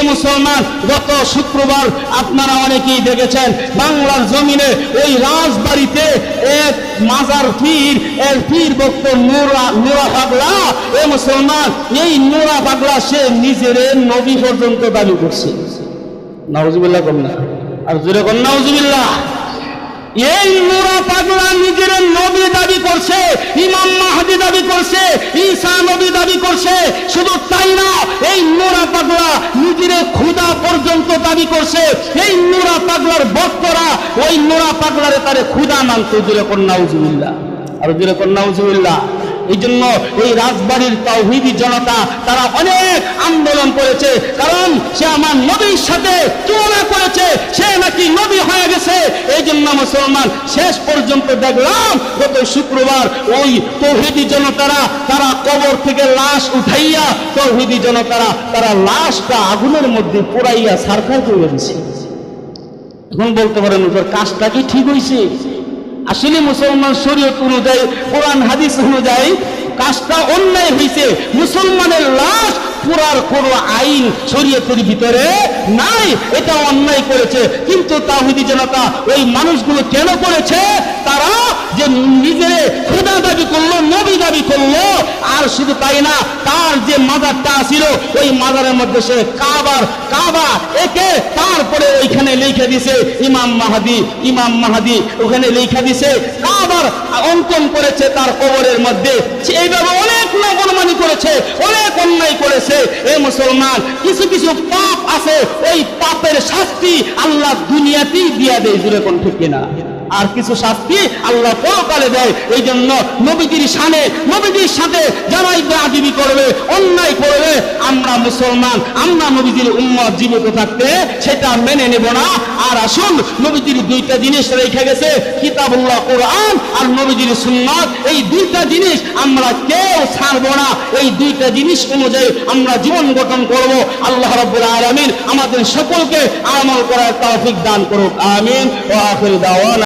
যে মুসলমান গত শুক্রবার আপনারা অনেকেই দেখেছেন, বাংলার জমিনে ওই রাজবাড়িতে এক মাজার পীর, এর পীর ভক্ত নুরা নুরা পাগলা। এ মুসলমান, এই নোরা পাগলা সে নিজের নবী পর্যন্ত দাবি করছে। নাউজুবিল্লাহ না। আর জোরে কর নাউজুবিল্লাহ। এই নুরা পাগলা নিজের নবী দাবি করছে, ইমাম মাহাদি দাবি করছে, ঈসা নবী দাবি করছে, শুধু এই নোরা পাগলা নিজের ক্ষুদা পর্যন্ত দাবি করছে। এই নোরা পাগলার ভক্তরা, ওই নোরা পাগলারে তারে ক্ষুদা মানতে জুড়ে কন্যাউজুবিল্লাহ আর জুড়ে কন্যাউজুবিল্লাহ এই জন্য এই রাজবাড়ির তাওহিদি জনতা, তারা অনেক আন্দোলন করেছে। কারণ সে আমার নবীর সাথে তুলনা করেছে, সে নাকি নবী হয়ে গেছে এই জন্য মুসলমান শেষ পর্যন্ত দেখলাম গত শুক্রবার ওই তৌহিদি জনতারা তারা কবর থেকে লাশ উঠাইয়া, তৌহিদি জনতারা তারা লাশটা আগুনের মধ্যে পোড়াইয়া সারকার করে দিছে। এখন বলতে পারেন, ওদের কাজটা কি ঠিক হয়েছে আসলে মুসলমান শরীয়ত অনুযায়ী, কোরআন, হাদিস অনুযায়ী হয়েছে মুসলমানের লাশ পুরার কোন আইন শরীয়তের ভিতরে নাই, এটা অন্যায় করেছে। কিন্তু তাহিদি জনতা ওই মানুষগুলো কেন করেছে? তারা যে নিজের খোদা দাবি করল, নবী দাবি করল, আর শুধু তাই না, তার যে মাজারটা ছিল, ওই মাজারের মধ্যে সে কাবার, কাবা একে তারপরে ওইখানে লিখে দিছে, ইমাম মাহাদি ইমাম মাহাদি, ওখানে লিখে দিছে, কাবার অঙ্কন করেছে তার কবরের মধ্যে। এইভাবে অনেক অনেক করেছে এ মুসলমান, কিছু কিছু পাপ আছে, ওই পাপের শাস্তি আল্লাহ দুনিয়াতেই দিয়া দেয় জুড়ে কোন ঠিক কিনা? আর কিছু শাস্তি আল্লাহ পরকালে দেয়। এই জন্য নবীজির সানে নবীজির সাথে যারাই বেআদিবি করবে, অন্যায় করবে, আমরা মুসলমান, আমরা নবীজির উম্মত জীবিত থাকতে সেটা মেনে নেব না। আর আসুন, নবীজির দুইটা জিনিস রেখে গেছে, কিতাবুল্লাহ, কোরআন আর নবীজির সুন্নাত। এই দুইটা জিনিস আমরা কেউ ছাড়বো না। এই দুইটা জিনিস অনুযায়ী আমরা জীবন গঠন করব। আল্লাহ রাব্বুল আলামিন আমাদের সকলকে আমল করার তৌফিক দান করুক। আমিন। ওয়া আখির দাওয়ানা।